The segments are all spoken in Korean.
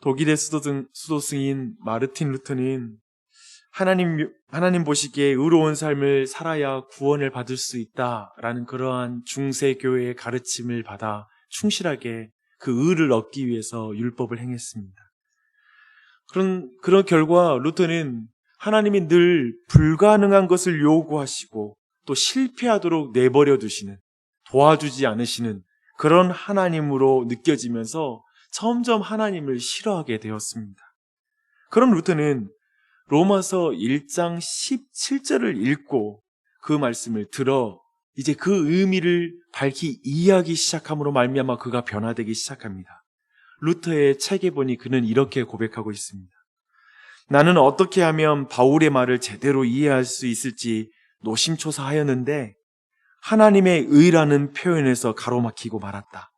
독일의 수도승, 수도승인 마르틴 루터는 하나님, 하나님 보시기에 의로운 삶을 살아야 구원을 받을 수 있다라는 그러한 중세교회의 가르침을 받아 충실하게 그 의를 얻기 위해서 율법을 행했습니다. 그런, 그런 결과 루터는 하나님이 늘 불가능한 것을 요구하시고 또 실패하도록 내버려 두시는 도와주지 않으시는 그런 하나님으로 느껴지면서 점점 하나님을 싫어하게 되었습니다. 그런 루터는 로마서 1장 17절을 읽고 그 말씀을 들어 이제 그 의미를 밝히 이해하기 시작함으로 말미암아 그가 변화되기 시작합니다. 루터의 책에 보니 그는 이렇게 고백하고 있습니다. 나는 어떻게 하면 바울의 말을 제대로 이해할 수 있을지 노심초사하였는데 하나님의 의라는 표현에서 가로막히고 말았다.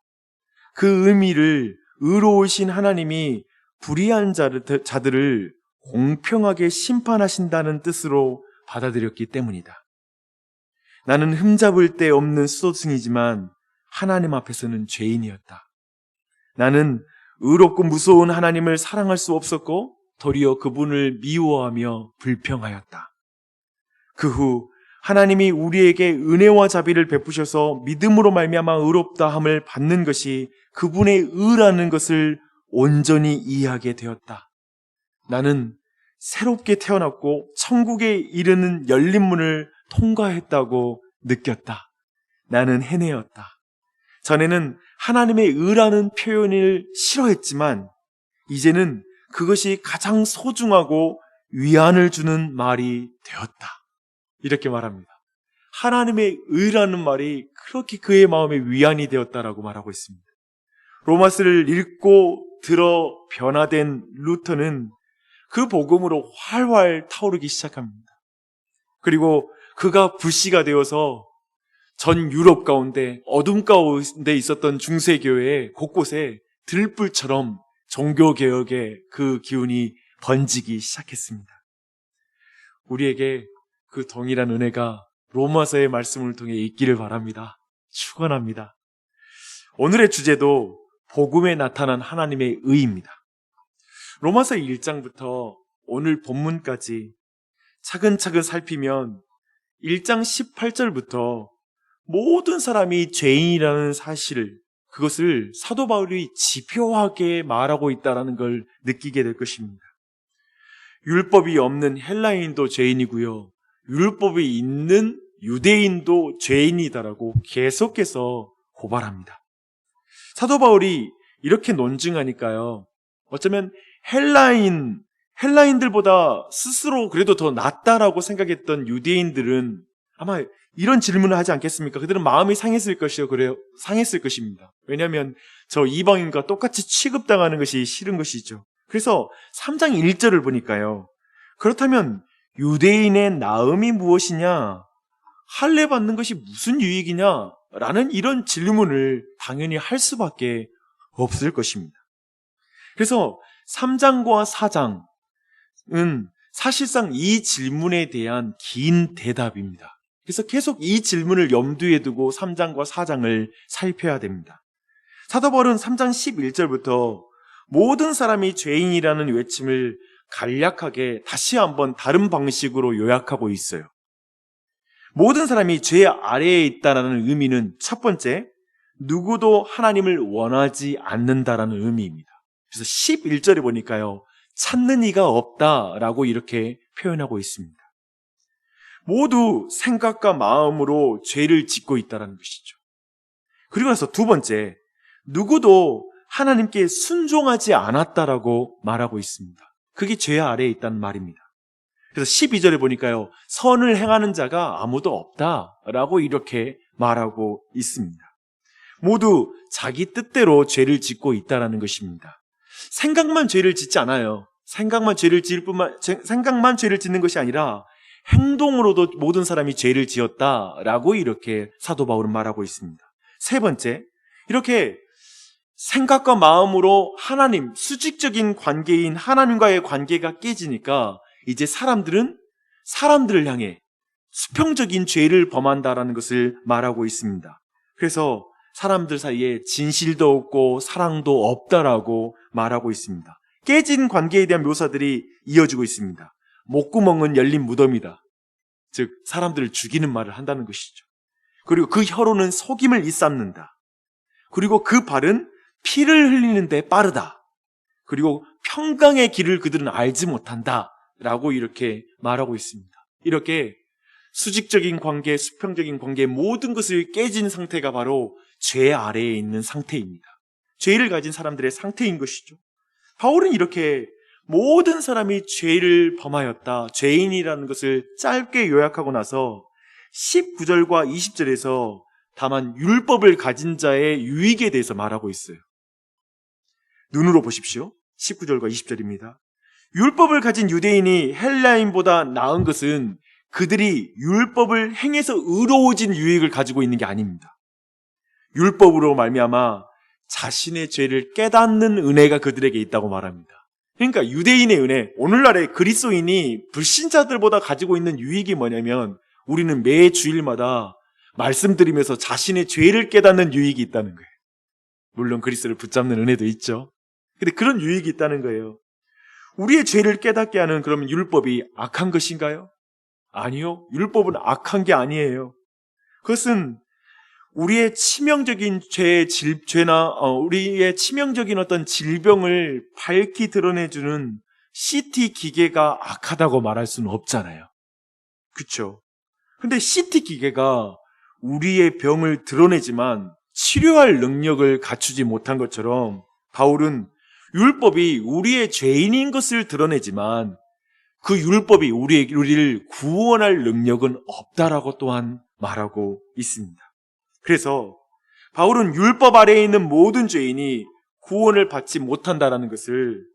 그 의미를 의로우신 하나님이 불의한 자들을 공평하게 심판하신다는 뜻으로 받아들였기 때문이다. 나는 흠잡을 데 없는 수도승이지만 하나님 앞에서는 죄인이었다. 나는 의롭고 무서운 하나님을 사랑할 수 없었고 도리어 그분을 미워하며 불평하였다. 그 후 하나님이 우리에게 은혜와 자비를 베푸셔서 믿음으로 말미암아 의롭다 함을 받는 것이 그분의 의라는 것을 온전히 이해하게 되었다. 나는 새롭게 태어났고 천국에 이르는 열린 문을 통과했다고 느꼈다. 나는 해내었다. 전에는 하나님의 의라는 표현을 싫어했지만 이제는 그것이 가장 소중하고 위안을 주는 말이 되었다. 이렇게 말합니다. 하나님의 의라는 말이 그렇게 그의 마음에 위안이 되었다라고 말하고 있습니다. 로마스를 읽고 들어 변화된 루터는 그 복음으로 활활 타오르기 시작합니다. 그리고 그가 불씨가 되어서 전 유럽 가운데 어둠 가운데 있었던 중세교회 곳곳에 들불처럼 종교개혁의 그 기운이 번지기 시작했습니다. 우리에게 그 동일한 은혜가 로마서의 말씀을 통해 있기를 바랍니다. 축원합니다. 오늘의 주제도 복음에 나타난 하나님의 의입니다. 로마서 1장부터 오늘 본문까지 차근차근 살피면 1장 18절부터 모든 사람이 죄인이라는 사실을 그것을 사도 바울이 지표하게 말하고 있다는 걸 느끼게 될 것입니다. 율법이 없는 헬라인도 죄인이고요. 율법이 있는 유대인도 죄인이다라고 계속해서 고발합니다. 사도 바울이 이렇게 논증하니까요. 어쩌면 헬라인, 헬라인들보다 스스로 그래도 더 낫다라고 생각했던 유대인들은 아마 이런 질문을 하지 않겠습니까? 그들은 마음이 상했을 것이요. 그래요. 상했을 것입니다. 왜냐하면 저 이방인과 똑같이 취급당하는 것이 싫은 것이죠. 그래서 3장 1절을 보니까요. 그렇다면 유대인의 나음이 무엇이냐? 할례 받는 것이 무슨 유익이냐? 라는 이런 질문을 당연히 할 수밖에 없을 것입니다. 그래서 3장과 4장은 사실상 이 질문에 대한 긴 대답입니다. 그래서 계속 이 질문을 염두에 두고 3장과 4장을 살펴야 됩니다. 사도 바울은 3장 11절부터 모든 사람이 죄인이라는 외침을 간략하게 다시 한번 다른 방식으로 요약하고 있어요. 모든 사람이 죄 아래에 있다라는 의미는 첫 번째, 누구도 하나님을 원하지 않는다라는 의미입니다. 그래서 11절에 보니까요, 찾는 이가 없다라고 이렇게 표현하고 있습니다. 모두 생각과 마음으로 죄를 짓고 있다는 것이죠. 그리고 나서 두 번째, 누구도 하나님께 순종하지 않았다라고 말하고 있습니다. 그게 죄 아래에 있다는 말입니다. 그래서 12절에 보니까요, 선을 행하는 자가 아무도 없다라고 이렇게 말하고 있습니다. 모두 자기 뜻대로 죄를 짓고 있다라는 것입니다. 생각만 죄를 짓지 않아요. 생각만 죄를 지을 뿐만, 생각만 죄를 짓는 것이 아니라 행동으로도 모든 사람이 죄를 지었다라고 이렇게 사도 바울은 말하고 있습니다. 세 번째, 이렇게 생각과 마음으로 하나님, 수직적인 관계인 하나님과의 관계가 깨지니까 이제 사람들은 사람들을 향해 수평적인 죄를 범한다라는 것을 말하고 있습니다. 그래서 사람들 사이에 진실도 없고 사랑도 없다라고 말하고 있습니다. 깨진 관계에 대한 묘사들이 이어지고 있습니다. 목구멍은 열린 무덤이다. 즉 사람들을 죽이는 말을 한다는 것이죠. 그리고 그 혀로는 속임을 일삼는다. 그리고 그 발은 피를 흘리는데 빠르다. 그리고 평강의 길을 그들은 알지 못한다. 라고 이렇게 말하고 있습니다. 이렇게 수직적인 관계, 수평적인 관계 모든 것을 깨진 상태가 바로 죄 아래에 있는 상태입니다. 죄를 가진 사람들의 상태인 것이죠. 바울은 이렇게 모든 사람이 죄를 범하였다. 죄인이라는 것을 짧게 요약하고 나서 19절과 20절에서 다만 율법을 가진 자의 유익에 대해서 말하고 있어요. 눈으로 보십시오. 19절과 20절입니다. 율법을 가진 유대인이 헬라인보다 나은 것은 그들이 율법을 행해서 의로워진 유익을 가지고 있는 게 아닙니다. 율법으로 말미암아 자신의 죄를 깨닫는 은혜가 그들에게 있다고 말합니다. 그러니까 유대인의 은혜, 오늘날의 그리스도인이 불신자들보다 가지고 있는 유익이 뭐냐면 우리는 매 주일마다 말씀드리면서 자신의 죄를 깨닫는 유익이 있다는 거예요. 물론 그리스도를 붙잡는 은혜도 있죠. 근데 그런 유익이 있다는 거예요. 우리의 죄를 깨닫게 하는 그러면 율법이 악한 것인가요? 아니요. 율법은 악한 게 아니에요. 그것은 우리의 치명적인 죄의 질, 죄나 어, 우리의 치명적인 어떤 질병을 밝히 드러내주는 CT 기계가 악하다고 말할 수는 없잖아요. 그쵸? 근데 CT 기계가 우리의 병을 드러내지만 치료할 능력을 갖추지 못한 것처럼 바울은 율법이 우리의 죄인인 것을 드러내지만 그 율법이 우리, 우리를 구원할 능력은 없다라고 또한 말하고 있습니다. 그래서 바울은 율법 아래에 있는 모든 죄인이 구원을 받지 못한다라는 것을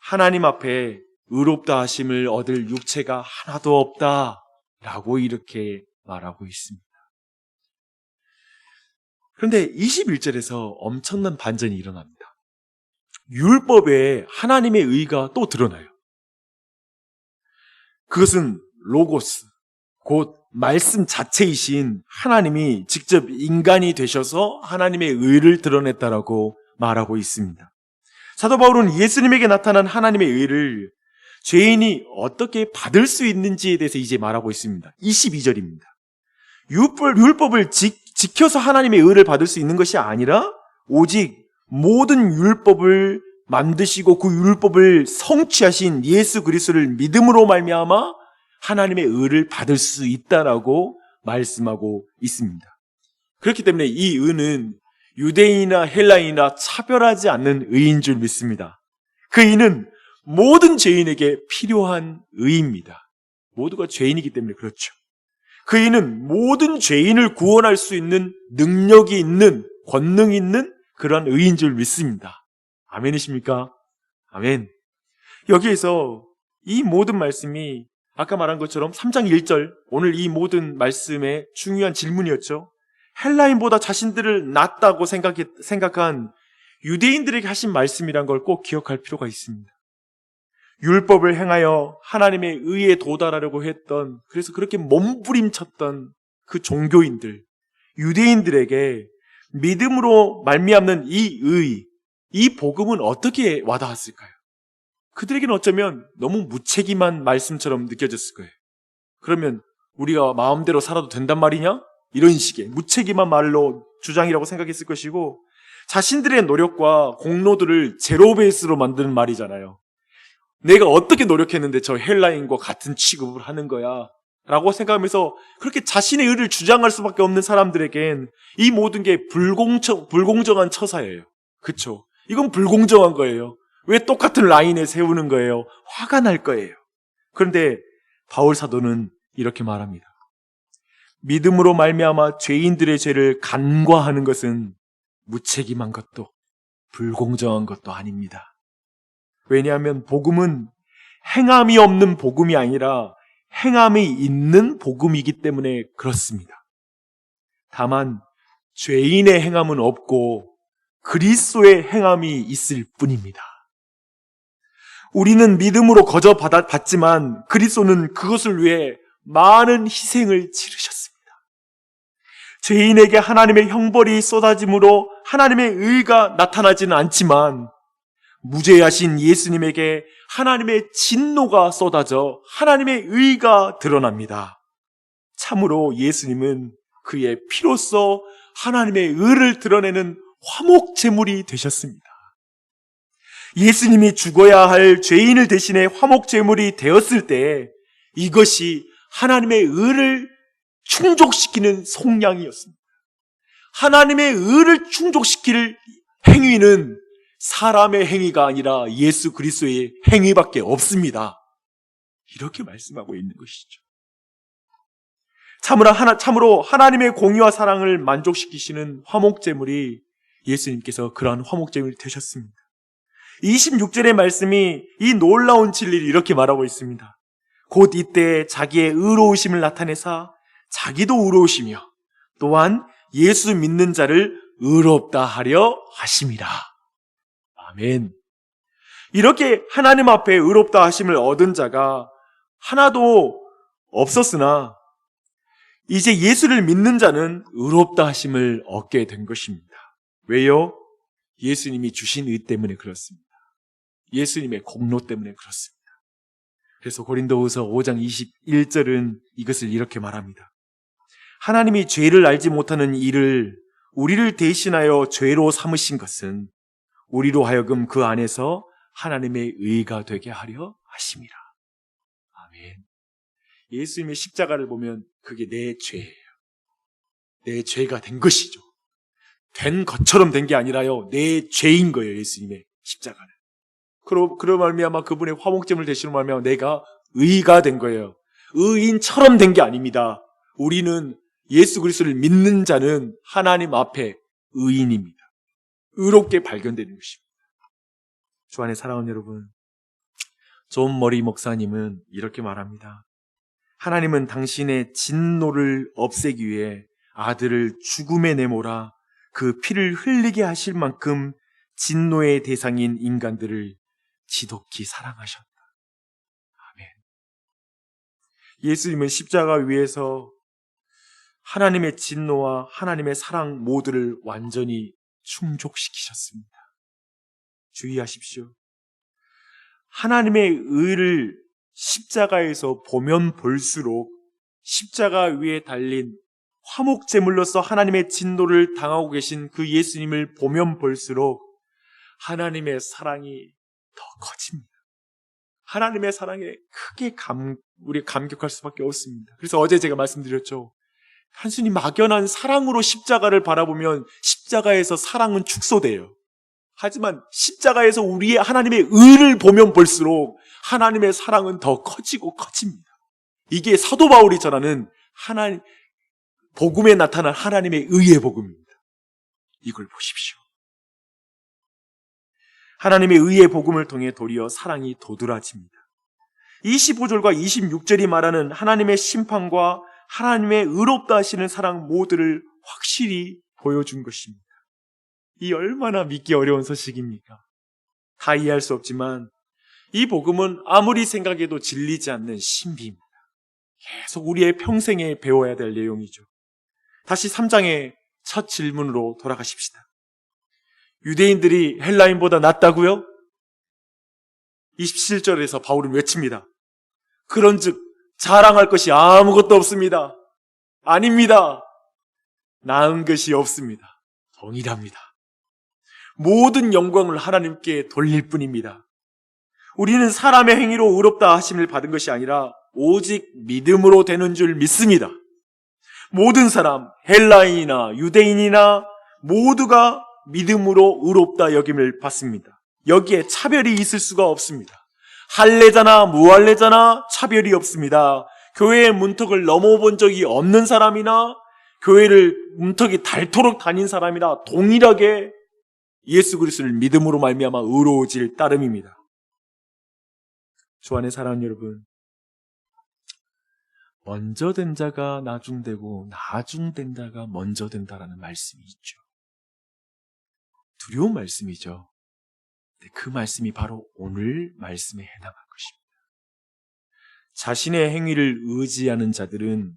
하나님 앞에 의롭다 하심을 얻을 육체가 하나도 없다라고 이렇게 말하고 있습니다. 그런데 21절에서 엄청난 반전이 일어납니다. 율법에 하나님의 의가 또 드러나요. 그것은 로고스, 곧 말씀 자체이신 하나님이 직접 인간이 되셔서 하나님의 의를 드러냈다라고 말하고 있습니다. 사도 바울은 예수님에게 나타난 하나님의 의를 죄인이 어떻게 받을 수 있는지에 대해서 이제 말하고 있습니다. 22절입니다. 율법, 율법을 지, 지켜서 하나님의 의를 받을 수 있는 것이 아니라 오직 모든 율법을 만드시고 그 율법을 성취하신 예수 그리스도를 믿음으로 말미암아 하나님의 의를 받을 수 있다라고 말씀하고 있습니다. 그렇기 때문에 이 의는 유대인이나 헬라인이나 차별하지 않는 의인 줄 믿습니다. 그 의는 모든 죄인에게 필요한 의입니다. 모두가 죄인이기 때문에 그렇죠. 그 의는 모든 죄인을 구원할 수 있는 능력이 있는 권능이 있는 그러한 의인 줄 믿습니다. 아멘이십니까? 아멘. 여기에서 이 모든 말씀이 아까 말한 것처럼 3장 1절 오늘 이 모든 말씀의 중요한 질문이었죠. 헬라인보다 자신들을 낫다고 생각했, 생각한 유대인들에게 하신 말씀이란 걸 꼭 기억할 필요가 있습니다. 율법을 행하여 하나님의 의에 도달하려고 했던 그래서 그렇게 몸부림쳤던 그 종교인들 유대인들에게 믿음으로 말미암는 이 의, 이 복음은 어떻게 와닿았을까요? 그들에게는 어쩌면 너무 무책임한 말씀처럼 느껴졌을 거예요. 그러면 우리가 마음대로 살아도 된단 말이냐? 이런 식의 무책임한 말로 주장이라고 생각했을 것이고 자신들의 노력과 공로들을 제로 베이스로 만드는 말이잖아요. 내가 어떻게 노력했는데 저 헬라인과 같은 취급을 하는 거야. 라고 생각하면서 그렇게 자신의 의를 주장할 수밖에 없는 사람들에겐 이 모든 게 불공정, 불공정한 처사예요. 그쵸? 이건 불공정한 거예요. 왜 똑같은 라인에 세우는 거예요? 화가 날 거예요. 그런데 바울 사도는 이렇게 말합니다. 믿음으로 말미암아 죄인들의 죄를 간과하는 것은 무책임한 것도 불공정한 것도 아닙니다. 왜냐하면 복음은 행함이 없는 복음이 아니라 행함이 있는 복음이기 때문에 그렇습니다. 다만 죄인의 행함은 없고 그리스도의 행함이 있을 뿐입니다. 우리는 믿음으로 거저 받았지만 그리스도는 그것을 위해 많은 희생을 치르셨습니다. 죄인에게 하나님의 형벌이 쏟아짐으로 하나님의 의가 나타나지는 않지만 무죄하신 예수님에게 하나님의 진노가 쏟아져 하나님의 의가 드러납니다. 참으로 예수님은 그의 피로써 하나님의 의를 드러내는 화목 제물이 되셨습니다. 예수님이 죽어야 할 죄인을 대신해 화목 제물이 되었을 때 이것이 하나님의 의를 충족시키는 속량이었습니다. 하나님의 의를 충족시킬 행위는 사람의 행위가 아니라 예수 그리스도의 행위밖에 없습니다. 이렇게 말씀하고 있는 것이죠. 참으로, 하나, 참으로 하나님의 공의와 사랑을 만족시키시는 화목제물이 예수님께서 그러한 화목제물이 되셨습니다. 26절의 말씀이 이 놀라운 진리를 이렇게 말하고 있습니다. 곧 이때 자기의 의로우심을 나타내사 자기도 의로우시며 또한 예수 믿는 자를 의롭다 하려 하심이라. 아멘. 이렇게 하나님 앞에 의롭다 하심을 얻은 자가 하나도 없었으나 이제 예수를 믿는 자는 의롭다 하심을 얻게 된 것입니다. 왜요? 예수님이 주신 의 때문에 그렇습니다. 예수님의 공로 때문에 그렇습니다. 그래서 고린도후서 5장 21절은 이것을 이렇게 말합니다. 하나님이 죄를 알지 못하는 이를 우리를 대신하여 죄로 삼으신 것은 우리로 하여금 그 안에서 하나님의 의가 되게 하려 하심이라. 아멘. 예수님의 십자가를 보면 그게 내 죄예요. 내 죄가 된 것이죠. 된 것처럼 된 게 아니라요. 내 죄인 거예요. 예수님의 십자가는. 그러, 그러 말미암아 그분의 화목점을 대신으로 말미암아 내가 의가 된 거예요. 의인처럼 된 게 아닙니다. 우리는 예수 그리스도를 믿는 자는 하나님 앞에 의인입니다. 의롭게 발견되는 것입니다. 주 안에 사랑하는 여러분, 존 머리 목사님은 이렇게 말합니다. 하나님은 당신의 진노를 없애기 위해 아들을 죽음에 내몰아 그 피를 흘리게 하실 만큼 진노의 대상인 인간들을 지독히 사랑하셨다. 아멘. 예수님은 십자가 위에서 하나님의 진노와 하나님의 사랑 모두를 완전히 충족시키셨습니다. 주의하십시오. 하나님의 의를 십자가에서 보면 볼수록 십자가 위에 달린 화목제물로서 하나님의 진노를 당하고 계신 그 예수님을 보면 볼수록 하나님의 사랑이 더 커집니다. 하나님의 사랑에 크게 감, 우리 감격할 수밖에 없습니다. 그래서 어제 제가 말씀드렸죠. 단순히 막연한 사랑으로 십자가를 바라보면 십자가에서 사랑은 축소돼요. 하지만 십자가에서 우리의 하나님의 의를 보면 볼수록 하나님의 사랑은 더 커지고 커집니다. 이게 사도 바울이 전하는 하나님, 복음에 나타난 하나님의 의의 복음입니다. 이걸 보십시오. 하나님의 의의 복음을 통해 도리어 사랑이 도드라집니다. 25절과 26절이 말하는 하나님의 심판과 하나님의 의롭다 하시는 사랑 모두를 확실히 보여준 것입니다. 이 얼마나 믿기 어려운 소식입니까? 다 이해할 수 없지만 이 복음은 아무리 생각해도 질리지 않는 신비입니다. 계속 우리의 평생에 배워야 될 내용이죠. 다시 3장의 첫 질문으로 돌아가십시다. 유대인들이 헬라인보다 낫다고요? 27절에서 바울은 외칩니다. 그런즉 자랑할 것이 아무것도 없습니다. 아닙니다. 나은 것이 없습니다. 동일합니다. 모든 영광을 하나님께 돌릴 뿐입니다. 우리는 사람의 행위로 의롭다 하심을 받은 것이 아니라 오직 믿음으로 되는 줄 믿습니다. 모든 사람, 헬라인이나 유대인이나 모두가 믿음으로 의롭다 여김을 받습니다. 여기에 차별이 있을 수가 없습니다. 할례자나 무할례자나 차별이 없습니다. 교회의 문턱을 넘어본 적이 없는 사람이나 교회를 문턱이 닳도록 다닌 사람이나 동일하게 예수 그리스도를 믿음으로 말미암아 의로워질 따름입니다. 주 안에 사랑하는 여러분, 먼저 된 자가 나중되고 나중된 자가 먼저 된다라는 말씀이 있죠. 두려운 말씀이죠. 그 말씀이 바로 오늘 말씀에 해당한 것입니다. 자신의 행위를 의지하는 자들은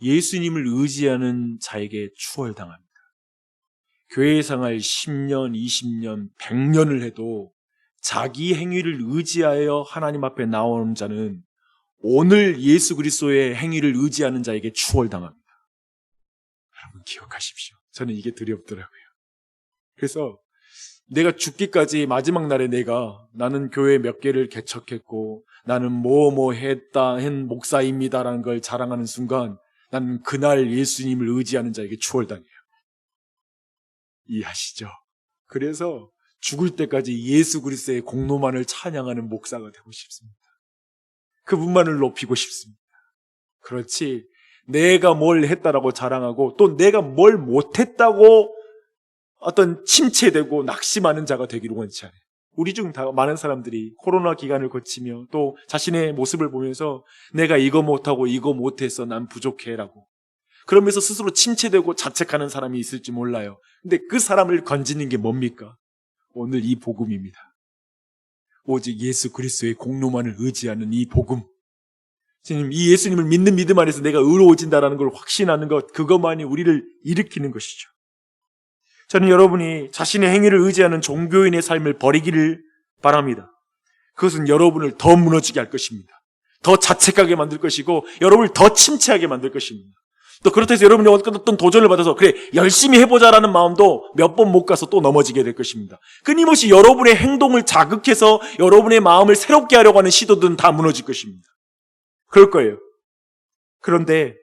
예수님을 의지하는 자에게 추월당합니다. 교회 생활 10년, 20년, 100년을 해도 자기 행위를 의지하여 하나님 앞에 나오는 자는 오늘 예수 그리스도의 행위를 의지하는 자에게 추월당합니다. 여러분 기억하십시오. 저는 이게 두렵더라고요. 그래서 내가 죽기까지 마지막 날에 내가 나는 교회 몇 개를 개척했고 나는 뭐뭐 했다 한 목사입니다라는 걸 자랑하는 순간 나는 그날 예수님을 의지하는 자에게 추월당해요. 이해하시죠? 그래서 죽을 때까지 예수 그리스도의 공로만을 찬양하는 목사가 되고 싶습니다. 그분만을 높이고 싶습니다. 그렇지 내가 뭘 했다라고 자랑하고 또 내가 뭘 못했다고 어떤 침체되고 낙심하는 자가 되기를 원치 않아요. 우리 중 다 많은 사람들이 코로나 기간을 거치며 또 자신의 모습을 보면서 내가 이거 못하고 이거 못해서 난 부족해라고 그러면서 스스로 침체되고 자책하는 사람이 있을지 몰라요. 근데 그 사람을 건지는 게 뭡니까? 오늘 이 복음입니다. 오직 예수 그리스도의 공로만을 의지하는 이 복음. 주님, 이 예수님을 믿는 믿음 안에서 내가 의로워진다라는 걸 확신하는 것, 그것만이 우리를 일으키는 것이죠. 저는 여러분이 자신의 행위를 의지하는 종교인의 삶을 버리기를 바랍니다. 그것은 여러분을 더 무너지게 할 것입니다. 더 자책하게 만들 것이고, 여러분을 더 침체하게 만들 것입니다. 또 그렇다 해서 여러분이 어떤 도전을 받아서 그래 열심히 해보자라는 마음도 몇 번 못 가서 또 넘어지게 될 것입니다. 끊임없이 여러분의 행동을 자극해서 여러분의 마음을 새롭게 하려고 하는 시도들은 다 무너질 것입니다. 그럴 거예요. 그런데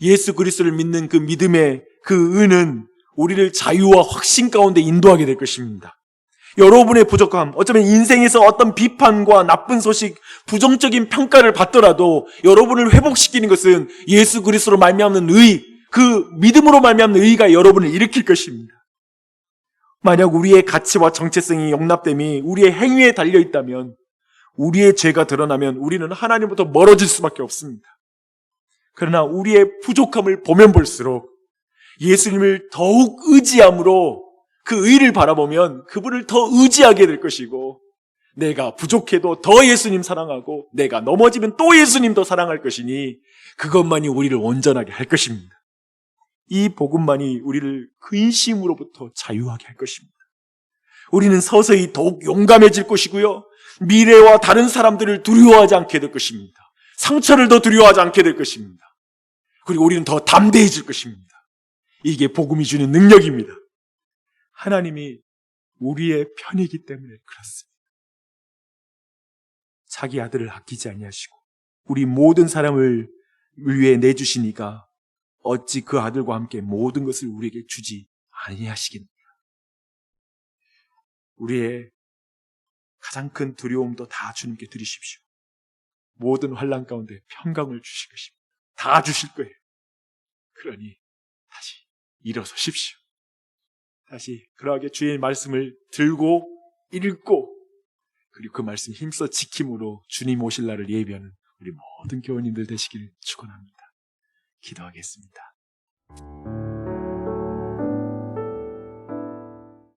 예수 그리스도를 믿는 그 믿음의 그 은은 우리를 자유와 확신 가운데 인도하게 될 것입니다. 여러분의 부족함, 어쩌면 인생에서 어떤 비판과 나쁜 소식, 부정적인 평가를 받더라도 여러분을 회복시키는 것은 예수 그리스도로 말미암는 의, 그 믿음으로 말미암는 의가 여러분을 일으킬 것입니다. 만약 우리의 가치와 정체성이 용납됨이 우리의 행위에 달려 있다면 우리의 죄가 드러나면 우리는 하나님부터 멀어질 수밖에 없습니다. 그러나 우리의 부족함을 보면 볼수록 예수님을 더욱 의지함으로 그 의를 바라보면 그분을 더 의지하게 될 것이고 내가 부족해도 더 예수님 사랑하고 내가 넘어지면 또 예수님 더 사랑할 것이니 그것만이 우리를 온전하게 할 것입니다. 이 복음만이 우리를 근심으로부터 자유하게 할 것입니다. 우리는 서서히 더욱 용감해질 것이고요. 미래와 다른 사람들을 두려워하지 않게 될 것입니다. 상처를 더 두려워하지 않게 될 것입니다. 그리고 우리는 더 담대해질 것입니다. 이게 복음이 주는 능력입니다. 하나님이 우리의 편이기 때문에 그렇습니다. 자기 아들을 아끼지 아니하시고 우리 모든 사람을 위해 내주시니까 어찌 그 아들과 함께 모든 것을 우리에게 주지 아니하시겠느냐. 우리의 가장 큰 두려움도 다 주님께 드리십시오. 모든 환란 가운데 평강을 주실 것입니다. 다 주실 거예요. 그러니 다시 일어서십시오. 다시 그러하게 주의 말씀을 들고 읽고 그리고 그 말씀 힘써 지킴으로 주님 오실 날을 예비하는 우리 모든 교원님들 되시길 축원합니다. 기도하겠습니다.